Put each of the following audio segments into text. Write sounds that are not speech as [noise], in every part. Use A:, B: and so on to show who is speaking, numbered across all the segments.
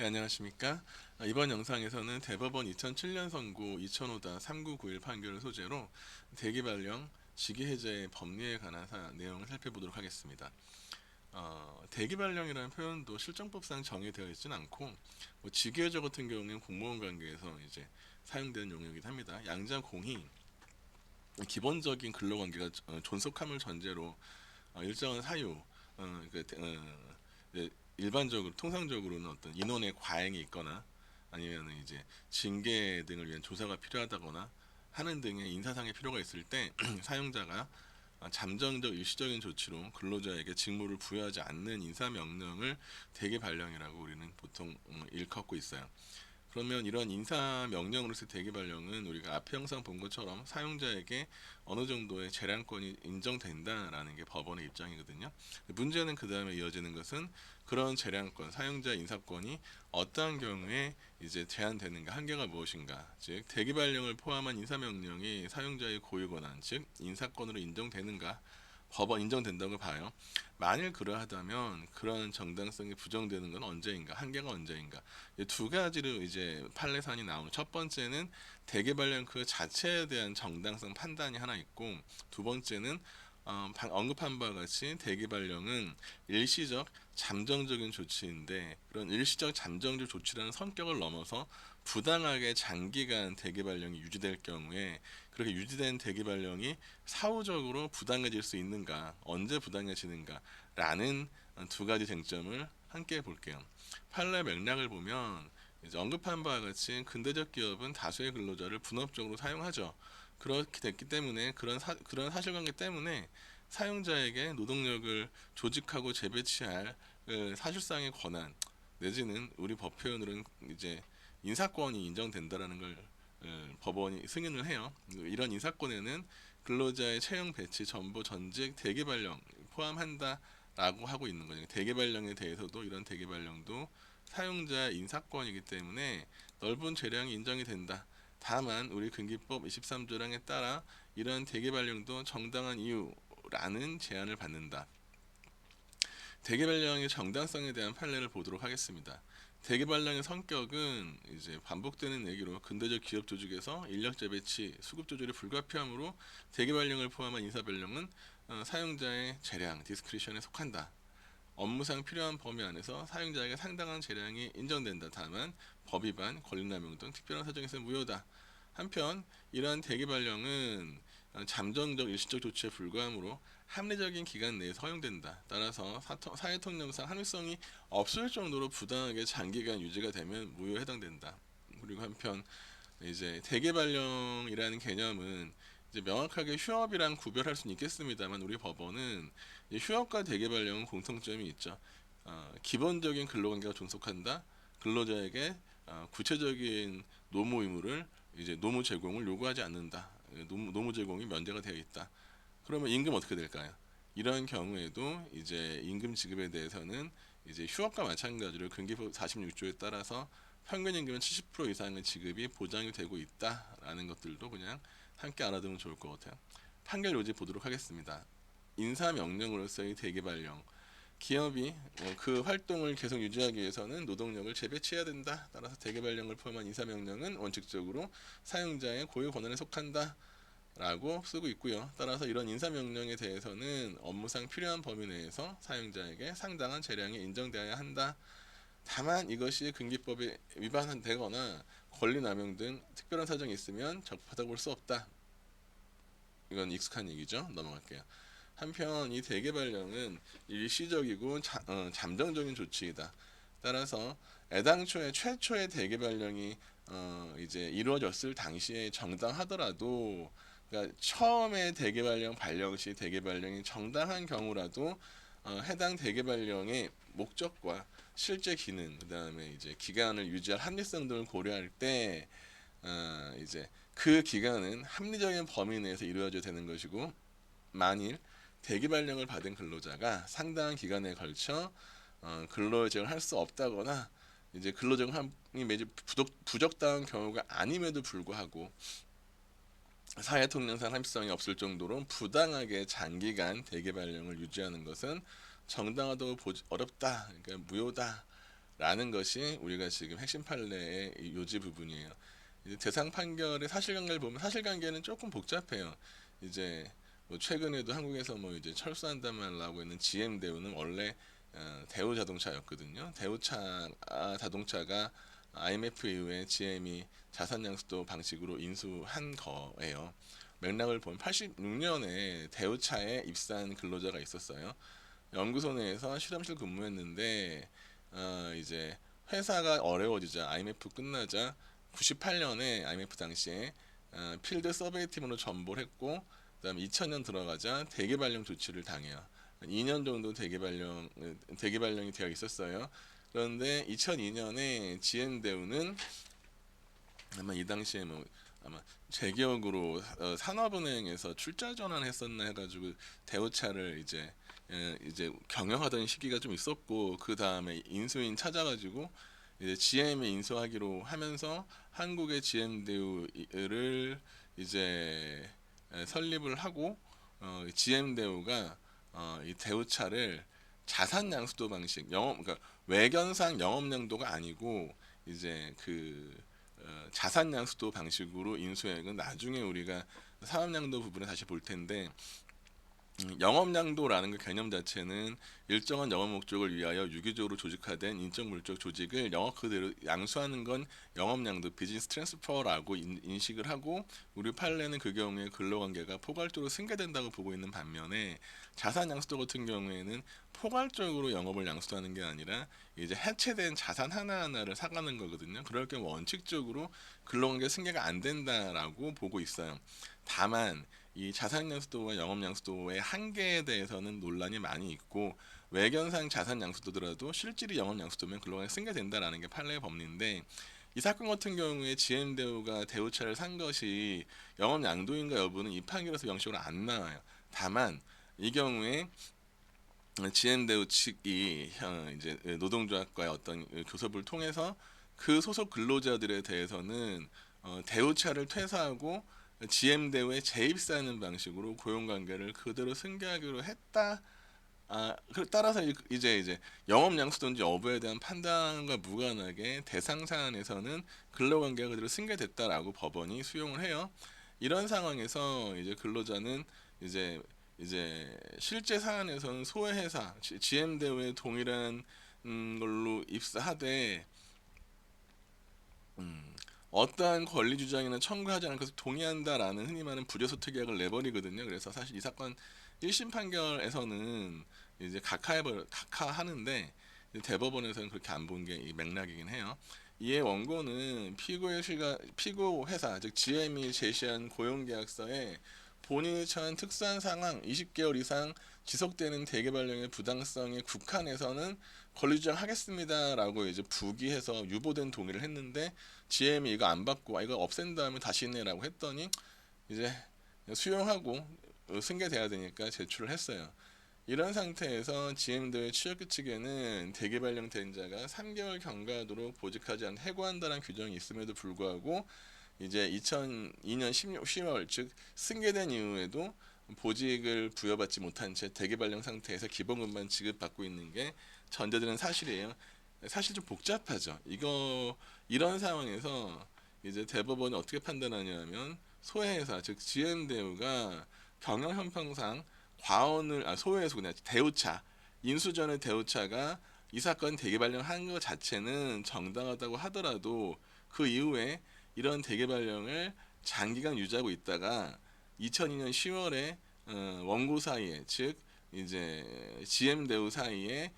A: 네, 안녕하십니까. 아, 이번 영상에서는 대법원 2007년 선고 2005-3991 판결을 소재로 대기 발령, 직위 해제의 법리에 관한 사, 내용을 살펴보도록 하겠습니다. 어, 대기 발령이라는 표현도 실정법상 정의되어 있지는 않고 뭐 직위 해제 같은 경우는 공무원 관계에서 이제 사용되는 용어이긴 합니다. 양자 공이 기본적인 근로관계가 어, 존속함을 전제로 어, 일정한 사유, 어, 그, 어, 이제 일반적으로 통상적으로는 어떤 인원의 과잉이 있거나 아니면 이제 징계 등을 위한 조사가 필요하다거나 하는 등의 인사상의 필요가 있을 때 [clears throat] 사용자가 잠정적 일시적인 조치로 근로자에게 직무를 부여하지 않는 인사 명령을 대기 발령이라고 우리는 보통 음, 일컫고 있어요. 그러면 이런 인사 명령으로서 대기 발령은 우리가 앞에 영상 본 것처럼 사용자에게 어느 정도의 재량권이 인정된다라는 게 법원의 입장이거든요. 문제는 그 다음에 이어지는 것은 그런 재량권, 사용자 인사권이 어떠한 경우에 이제 제한되는가, 한계가 무엇인가, 즉 대기 발령을 포함한 인사 명령이 사용자의 고유 권한, 즉 인사권으로 인정되는가, 법원 인정된다고 봐요. 만일 그러하다면 그런 정당성이 부정되는 건 언제인가, 한계가 언제인가. 이두 가지로 이제 판례산이 나오는 첫 번째는 대개 발령 그 자체에 대한 정당성 판단이 하나 있고 두 번째는 어, 방- 언급한 바와 같이 대기 발령은 일시적 잠정적인 조치인데 그런 일시적 잠정적 조치라는 성격을 넘어서 부당하게 장기간 대기 발령이 유지될 경우에 그렇게 유지된 대기 발령이 사후적으로 부당해질 수 있는가 언제 부당해지는가라는 두 가지 쟁점을 함께 볼게요. 판례 맥락을 보면 언급한 바와 같이 근대적 기업은 다수의 근로자를 분업적으로 사용하죠. 그렇게 됐기 때문에 그런 사, 그런 사실관계 때문에 사용자에게 노동력을 조직하고 재배치할 그 사실상의 권한 내지는 우리 법 표현으로는 이제 인사권이 인정된다라는 걸 어, 법원이 승인을 해요. 이런 인사권에는 근로자의 채용 배치, 전보, 전직, 대기 발령 포함한다라고 하고 있는 거죠. 대기 발령에 대해서도 이런 대기 발령도 사용자 인사권이기 때문에 넓은 재량이 인정이 된다. 다만 우리 근기법 23조량에 따라 이런 대기 발령도 정당한 이유라는 제한을 받는다. 대기 발령의 정당성에 대한 판례를 보도록 하겠습니다. 대기 발령의 성격은 이제 반복되는 얘기로 근대적 기업 조직에서 인력 재배치, 수급 조절이 불가피하므로 대기 발령을 포함한 인사 발령은 어, 사용자의 재량, 디스크리션에 속한다. 업무상 필요한 범위 안에서 사용자에게 상당한 재량이 인정된다. 다만 법 위반, 권리남용 등 특별한 사정에서 무효다. 한편 이러한 대기 발령은 어, 잠정적 일시적 조치에 불과하므로 합리적인 기간 내에서 허용된다. 따라서 사회통념상 합리성이 없을 정도로 부당하게 장기간 유지가 되면 무효에 해당된다. 그리고 한편 이제 대기 발령이라는 개념은 이제 명확하게 휴업이랑 구별할 수는 있겠습니다만 우리 법원은 이 휴업과 대기 발령은 공통점이 있죠. 어, 기본적인 근로관계가 존속한다. 근로자에게 어, 구체적인 노무 의무를 이제 노무 제공을 요구하지 않는다. 노무, 노무 제공이 면제가 되어 있다. 그러면 임금 어떻게 될까요? 이런 경우에도 이제 임금 지급에 대해서는 이제 휴업과 마찬가지로 근기법 46조에 따라서 평균 임금은 70% 이상의 지급이 보장이 되고 있다라는 것들도 그냥 함께 알아두면 좋을 것 같아요. 판결 요지 보도록 하겠습니다. 인사 명령으로서의 대기 발령. 기업이 어, 그 활동을 계속 유지하기 위해서는 노동력을 재배치해야 된다. 따라서 대기 발령을 포함한 인사 명령은 원칙적으로 사용자의 고유 권한에 속한다. 라고 쓰고 있고요. 따라서 이런 인사 명령에 대해서는 업무상 필요한 범위 내에서 사용자에게 상당한 재량이 인정되어야 한다. 다만 이것이 근기법에 위반되거나 권리 남용 등 특별한 사정이 있으면 적법하다고 볼 수 없다. 이건 익숙한 얘기죠. 넘어갈게요. 한편 이 대개 발령은 일시적이고 자, 어, 잠정적인 조치이다. 따라서 애당초에 최초의 대개 발령이 어, 이제 이루어졌을 당시에 정당하더라도 그러니까 처음에 대개 발령 발령 시 대개 발령이 정당한 경우라도 어, 해당 대개 발령의 목적과 실제 기능 그다음에 이제 기간을 유지할 합리성 등을 고려할 때 어, 이제 그 기간은 합리적인 범위 내에서 이루어져야 되는 것이고 만일 대기 발령을 받은 근로자가 상당한 기간에 걸쳐 어, 근로제공을 할 수 없다거나 이제 근로제공이 매주 부적, 부적당한 경우가 아님에도 불구하고 사회 통념상 합리성이 없을 정도로 부당하게 장기간 대기 발령을 유지하는 것은 정당하다고 보지 어렵다. 그러니까 무효다. 라는 것이 우리가 지금 핵심 판례의 이 요지 부분이에요. 이제 대상 판결의 사실관계를 보면 사실관계는 조금 복잡해요. 이제 뭐 최근에도 한국에서 뭐 이제 나오고 있는 GM 대우는 원래 어, 대우 자동차였거든요. 대우차 아, 자동차가 IMF 이후에 GM이 자산 양수도 방식으로 인수한 거예요. 맥락을 보면 86년에 대우차에 입사한 근로자가 있었어요. 연구소 내에서 실험실 근무했는데 어, 이제 회사가 어려워지자 IMF 끝나자 98년에 IMF 당시에 어, 필드 서베이 팀으로 전보를 했고 그다음에 2000년 들어가자 대개 발령 조치를 당해요. 2년 정도 대개 발령 대개 발령이 되어 있었어요. 그런데 2002년에 GM 대우는 아마 이 당시에 뭐 아마 제 기억으로 어, 산업은행에서 출자 전환했었나 해가지고 대우차를 이제 예, 이제 경영하던 시기가 좀 있었고 그 다음에 인수인 찾아가지고 이제 GM에 인수하기로 하면서 한국의 GM 대우를 이제 에, 설립을 하고 어, GM 대우가 어, 이 대우차를 자산 양수도 방식 영업 그러니까 외견상 영업 양도가 아니고 이제 그 어, 자산 양수도 방식으로 인수액은 나중에 우리가 사업 양도 부분에 다시 볼 텐데 음, 영업 양도라는 그 개념 자체는 일정한 영업 목적을 위하여 유기적으로 조직화된 인적 물적 조직을 영업 그대로 양수하는 건 영업 양도 비즈니스 트랜스퍼라고 인, 인식을 하고 우리 판례는 그 경우에 근로관계가 포괄적으로 승계된다고 보고 있는 반면에 자산 양수도 같은 경우에는 포괄적으로 영업을 양수하는 게 아니라 이제 해체된 자산 하나하나를 사가는 거거든요. 그럴 경우 원칙적으로 근로관계 승계가 안 된다라고 보고 있어요. 다만 이 자산 양수도와 영업 양수도의 한계에 대해서는 논란이 많이 있고 외견상 자산 양수도더라도 실질이 영업 양수도면 근로관계 승계된다라는 게 판례의 법리인데 이 사건 같은 경우에 GM 대우가 대우차를 산 것이 영업 양도인가 여부는 이 판결에서 명식으로 안 나와요. 다만 이 경우에 GM 대우 측이 어, 이제 노동조합과의 어떤 교섭을 통해서 그 소속 근로자들에 대해서는 어, 대우차를 퇴사하고 GM 대우에 재입사하는 방식으로 고용 관계를 그대로 승계하기로 했다. 아, 그 따라서 이- 이제 이제 영업 양수든지 여부에 대한 판단과 무관하게 대상 사안에서는 근로 관계가 그대로 승계됐다라고 법원이 수용을 해요. 이런 상황에서 이제 근로자는 이제 이제 실제 사안에서는 소외 회사 GM 대우에 동일한 음, 걸로 입사하되 음, 어떠한 권리 주장이나 청구하지 않을 것을 동의한다라는 흔히 말하는 불효소득 계약을 내버리거든요. 그래서 사실 이 사건 1심 판결에서는 이제 각하해 각하하는데 대법원에서는 그렇게 안 본 게 이 맥락이긴 해요. 이에 원고는 피고의 실가 피고 회사 즉 GM이 제시한 고용계약서에 본인이 처한 특수한 상황 20개월 이상 지속되는 대개발령의 부당성에 국한해서는 권리 주장 하겠습니다라고 이제 부기해서 유보된 동의를 했는데 GM이 이거 안 받고 아, 이거 없앤 다음에 다시 내라고 했더니 이제 수용하고 승계돼야 되니까 제출을 했어요. 이런 상태에서 GM들의 취업규 측에는 대개발령 대행자가 3개월 경과하도록 보직하지 않 해고한다는 규정이 있음에도 불구하고 이제 2002년 16, 10월 즉 승계된 이후에도 보직을 부여받지 못한 채 대개발령 상태에서 기본급만 지급받고 있는 게 전제되는 사실이에요. 사실 좀 복잡하죠. 이거 이런 상황에서 이제 대법원이 어떻게 판단하냐면 소외회사 즉 GM 대우가 경영 형평상 과언을 아 소외해서 그냥 대우차 인수전의 대우차가 이 사건 대개발령 한 것 자체는 정당하다고 하더라도 그 이후에 이런 대개발령을 장기간 유지하고 있다가 2002년 10월에 어, 원고 사이에 즉 이제 GM 대우 사이에 어,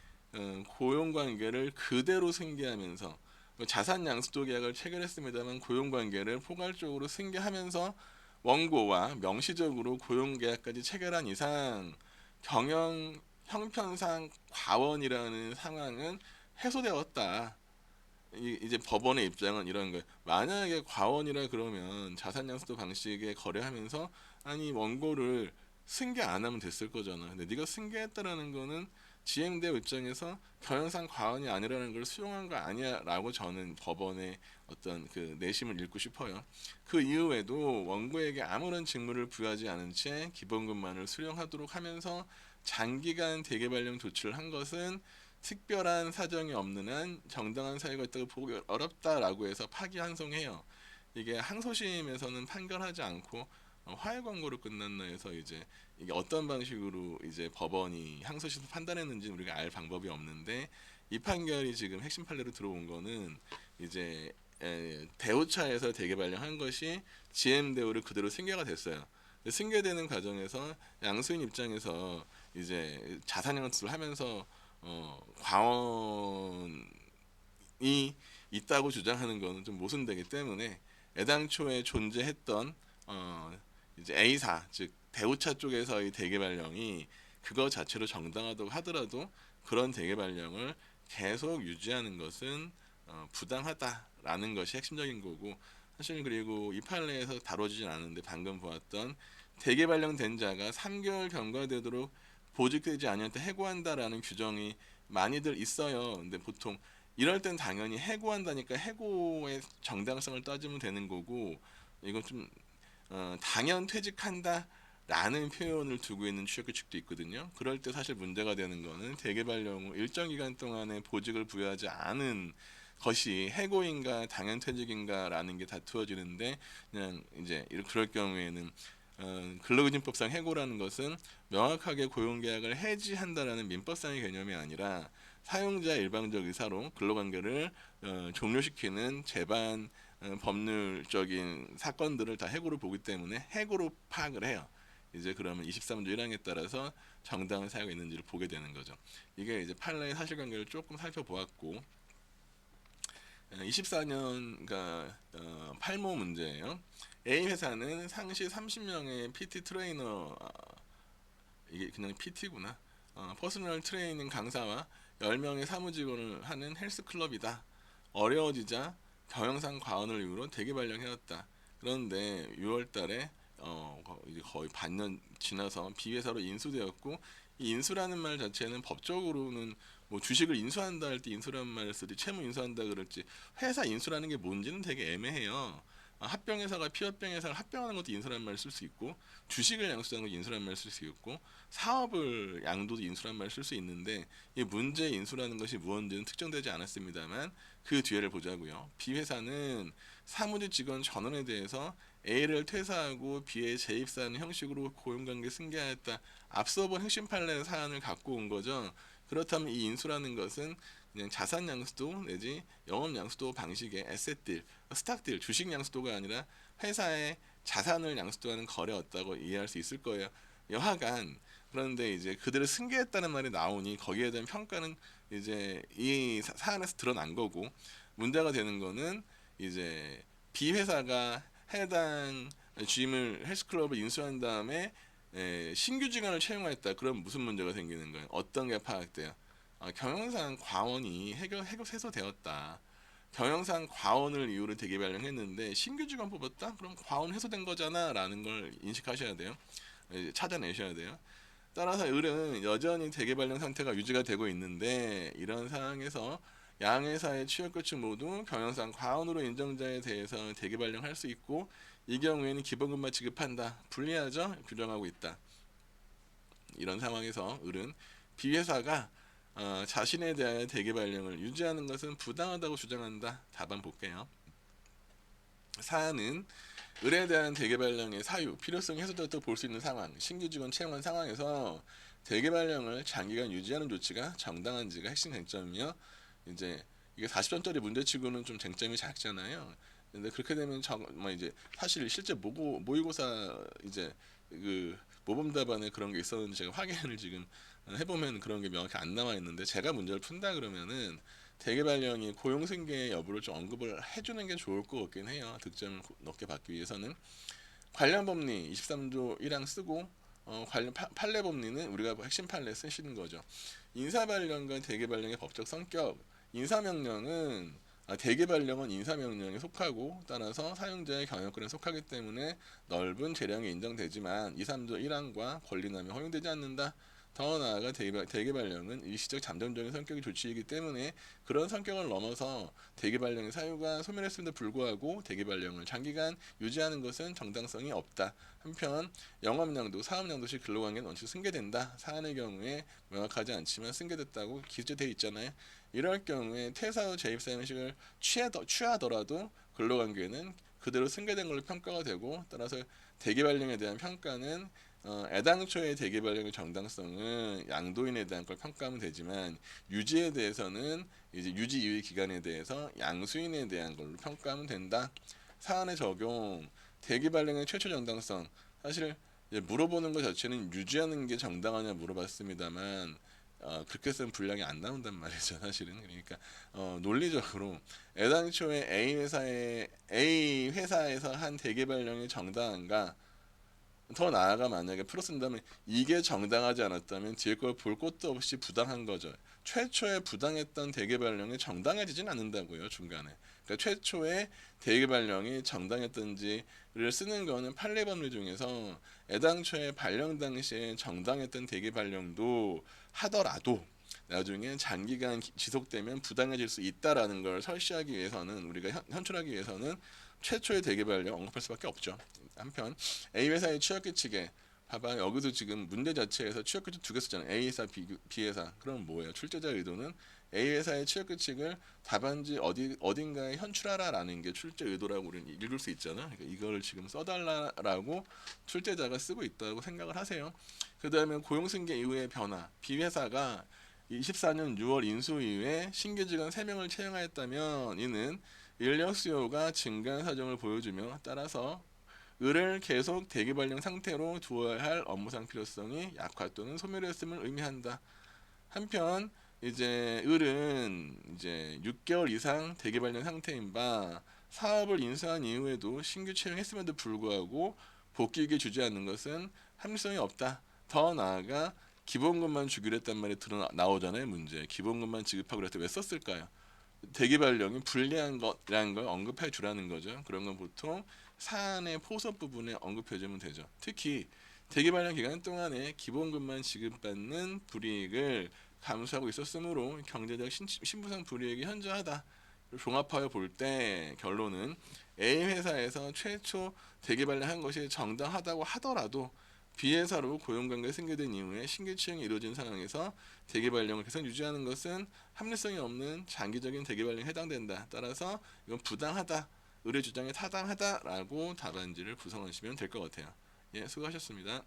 A: 고용 관계를 그대로 승계하면서 뭐 자산 양수도 계약을 체결했습니다만 고용 관계를 포괄적으로 승계하면서 원고와 명시적으로 고용 계약까지 체결한 이상 경영 형편상 과원이라는 상황은 해소되었다. 이, 이제 법원의 입장은 이런 거예요. 만약에 과원이라 그러면 자산 양수도 방식에 거래하면서 아니 원고를 승계 안 하면 됐을 거잖아. 근데 네가 승계했다라는 거는 대우 입장에서 경영상 과언이 아니라는 걸 수용한 거 아니야라고 저는 법원의 어떤 그 내심을 읽고 싶어요. 그 이후에도 원고에게 아무런 직무를 부여하지 않은 채 기본급만을 수령하도록 하면서 장기간 대개발령 조치를 한 것은 특별한 사정이 없는 한 정당한 사유가 있다고 보기 어렵다라고 해서 파기 항소해요. 이게 항소심에서는 판결하지 않고 어, 화해 광고로 끝났나 해서 이제 이게 어떤 방식으로 이제 법원이 항소심에서 판단했는지 우리가 알 방법이 없는데 이 판결이 지금 핵심 판례로 들어온 거는 이제 에, 대우차에서 대개 발령한 것이 GM 대우를 그대로 승계가 됐어요. 승계되는 과정에서 양수인 입장에서 이제 자산 양수를 하면서 어, 과언이 있다고 주장하는 거는 좀 모순되기 때문에 애당초에 존재했던 어, 이제 A사 즉 대우차 쪽에서의 대개 발령이 그거 자체로 정당하다고 하더라도 그런 대개 발령을 계속 유지하는 것은 어, 부당하다라는 것이 핵심적인 거고 사실 그리고 이 판례에서 다뤄지진 않은데 방금 보았던 대개 발령된 자가 3개월 경과되도록 보직되지 때 해고한다라는 규정이 많이들 있어요. 근데 보통 이럴 땐 당연히 해고한다니까 해고의 정당성을 따지면 되는 거고 이건 좀 어, 당연 퇴직한다. 라는 표현을 두고 있는 취업 측도 있거든요. 그럴 때 사실 문제가 되는 거는 대개발령 후 일정 기간 동안에 보직을 부여하지 않은 것이 해고인가 당연 퇴직인가라는 게 다투어지는데 그냥 이제 그럴 경우에는 어, 근로기준법상 해고라는 것은 명확하게 고용계약을 해지한다라는 민법상의 개념이 아니라 사용자 일방적 의사로 근로관계를 어, 종료시키는 재반 어, 법률적인 사건들을 다 해고로 보기 때문에 해고로 파악을 해요. 이제 그러면 23조 1항에 따라서 정당한 사유가 있는지를 보게 되는 거죠. 이게 이제 판례의 사실관계를 조금 살펴보았고 24년 그러니까 어, 팔모 문제예요. A 회사는 상시 30명의 PT 트레이너 아, 이게 그냥 PT구나. 어, 퍼스널 트레이닝 강사와 10명의 사무직원을 하는 헬스 클럽이다. 어려워지자 경영상 과언을 이유로 대기 발령해왔다. 그런데 6월달에 어, 이제 거의 반년 지나서 비회사로 인수되었고 이 인수라는 말 자체는 법적으로는 뭐 주식을 인수한다 할 때 인수라는 말을 쓰지 채무 인수한다 그럴지 회사 인수라는 게 뭔지는 되게 애매해요. 아, 합병 회사가 피합병 회사를 합병하는 것도 인수라는 말을 쓸 수 있고 주식을 양수하는 거 인수라는 말을 쓸 수 있고 사업을 양도도 인수라는 말을 쓸 수 있는데 이 문제 인수라는 것이 무언지는 특정되지 않았습니다만 그 뒤에를 보자고요. B회사는 사무직 직원 전원에 대해서 A를 퇴사하고 B에 재입사하는 형식으로 고용관계 승계하였다. 앞서 본 핵심 판례 사안을 갖고 온 거죠. 그렇다면 이 인수라는 것은 그냥 자산 양수도 내지 영업 양수도 방식의 에셋딜, 스탁딜, 주식 양수도가 아니라 회사의 자산을 양수도하는 거래였다고 이해할 수 있을 거예요. 여하간 그런데 이제 그들을 승계했다는 말이 나오니 거기에 대한 평가는 이제 이 사안에서 드러난 거고 문제가 되는 거는 이제 B 회사가 해당 GM을 헬스클럽을 인수한 다음에 에, 신규 직원을 채용했다. 그럼 무슨 문제가 생기는 거예요? 어떤 게 파악돼요? 아, 경영상 과원이 해결 해결 해소되었다. 경영상 과원을 이유로 대기 발령했는데 신규 직원 뽑았다? 그럼 과원 해소된 거잖아라는 걸 인식하셔야 돼요. 찾아내셔야 돼요. 따라서 을은 여전히 대기 발령 상태가 유지가 되고 있는데 이런 상황에서 양회사의 취업규칙 모두 경영상 과언으로 인정자에 대해서 대기 발령할 수 있고 이 경우에는 기본급만 지급한다. 불리하죠? 규정하고 있다. 이런 상황에서 을은 비회사가 어, 자신에 대한 대기 발령을 유지하는 것은 부당하다고 주장한다. 답안 볼게요. 사안은 을에 대한 대기 발령의 사유, 필요성 해소되었다고 볼수 있는 상황, 신규 직원 채용한 상황에서 대기 발령을 장기간 유지하는 조치가 정당한지가 핵심 쟁점이며 이제 이게 40점짜리 문제치고는 좀 쟁점이 작잖아요. 근데 그렇게 되면 정뭐 이제 사실 실제 모고 모의고사 이제 그 모범 답안에 그런 게 있었는지 제가 확인을 지금 해보면 그런 게 명확히 안 나와 있는데 제가 문제를 푼다 그러면은 대개 발령이 고용 승계 여부를 좀 언급을 해주는 게 좋을 것 같긴 해요. 득점을 높게 받기 위해서는 관련 법리 23조 1항 쓰고 어, 관련 파, 판례 법리는 우리가 핵심 판례 쓰시는 거죠. 인사 발령과 대개 발령의 법적 성격 인사 명령은 아, 대개 발령은 인사 명령에 속하고 따라서 사용자의 경영권에 속하기 때문에 넓은 재량이 인정되지만 2, 3조 1항과 권리남이 허용되지 않는다. 더 나아가 대개발, 대개발령은 일시적 잠정적인 성격의 조치이기 때문에 그런 성격을 넘어서 대개발령의 사유가 소멸했음에도 불구하고 대개발령을 장기간 유지하는 것은 정당성이 없다. 한편 영업량도 사업량도시 근로관계는 원칙 승계된다. 사안의 경우에 명확하지 않지만 승계됐다고 기재되어 있잖아요. 이럴 경우에 퇴사 후 재입사 형식을 취하더, 취하더라도 근로관계는 그대로 승계된 걸로 평가가 되고 따라서 대개발령에 대한 평가는 어, 애당초의 대개발령의 정당성은 양도인에 대한 걸 평가하면 되지만 유지에 대해서는 이제 유지 이후 기간에 대해서 양수인에 대한 걸로 평가하면 된다. 사안의 적용 대개발령의 최초 정당성. 사실 이제 물어보는 것 자체는 유지하는 게 정당하냐 물어봤습니다만 어, 그렇게 쓰면 분량이 안 나온단 말이죠 사실은. 그러니까 어, 논리적으로 애당초에 A 회사에 A 회사에서 한 대개발령이 정당한가 더 나아가 만약에 풀어 쓴다면 이게 정당하지 않았다면 뒤에 걸 볼 것도 없이 부당한 거죠. 최초에 부당했던 대개 발령이 정당해지진 않는다고요 중간에. 그러니까 최초에 대개 발령이 정당했던지를 쓰는 거는 판례 법률 중에서 애당초에 발령 당시에 정당했던 대개 발령도 하더라도 나중에 장기간 기- 지속되면 부당해질 수 있다라는 걸 설시하기 위해서는 우리가 현, 현출하기 위해서는 최초의 대개발령 언급할 수밖에 없죠. 한편 A 회사의 취업 규칙에 봐봐 여기도 지금 문제 자체에서 취업 규칙 두개 쓰잖아요. A 회사, B, B 회사. 그럼 뭐예요? 출제자 의도는 A 회사의 취업 규칙을 답안지 어디 어딘가에 현출하라라는 게 출제 의도라고 우리는 읽을 수 있잖아. 그러니까 이걸 지금 써달라라고 출제자가 쓰고 있다고 생각을 하세요. 그 다음에 고용 승계 이후의 변화. B 회사가 24년 6월 인수 이후에 신규 직원 3명을 채용하였다면 이는 인력 수요가 증가한 사정을 보여주며 따라서 을을 계속 대기발령 상태로 두어야 할 업무상 필요성이 약화 또는 소멸했음을 의미한다. 한편 이제 을은 이제 6개월 이상 대기발령 상태인 바 사업을 인수한 이후에도 신규 채용했음에도 불구하고 복귀익을 주지 않는 것은 합리성이 없다. 더 나아가 기본급만 주기로 했단 말이 드러 나오잖아요 문제. 기본급만 지급하고 그랬을 때 왜 썼을까요? 대기발령이 불리한 것이라는 걸 언급해 주라는 거죠. 그런 건 보통 사안의 포섭 부분에 언급해 주면 되죠. 특히 대기발령 기간 동안에 기본급만 지급받는 불이익을 감수하고 있었으므로 경제적 신, 신부상 불이익이 현저하다. 종합하여 볼 때 결론은 A 회사에서 최초 대기발령한 것이 정당하다고 하더라도 B 회사로 고용관계 승계된 이후에 신규 채용이 이루어진 상황에서 대기발령을 계속 유지하는 것은 합리성이 없는 장기적인 대기발령에 해당된다. 따라서 이건 부당하다. 의뢰 주장에 타당하다라고 답안지를 구성하시면 될 것 같아요. 예, 수고하셨습니다.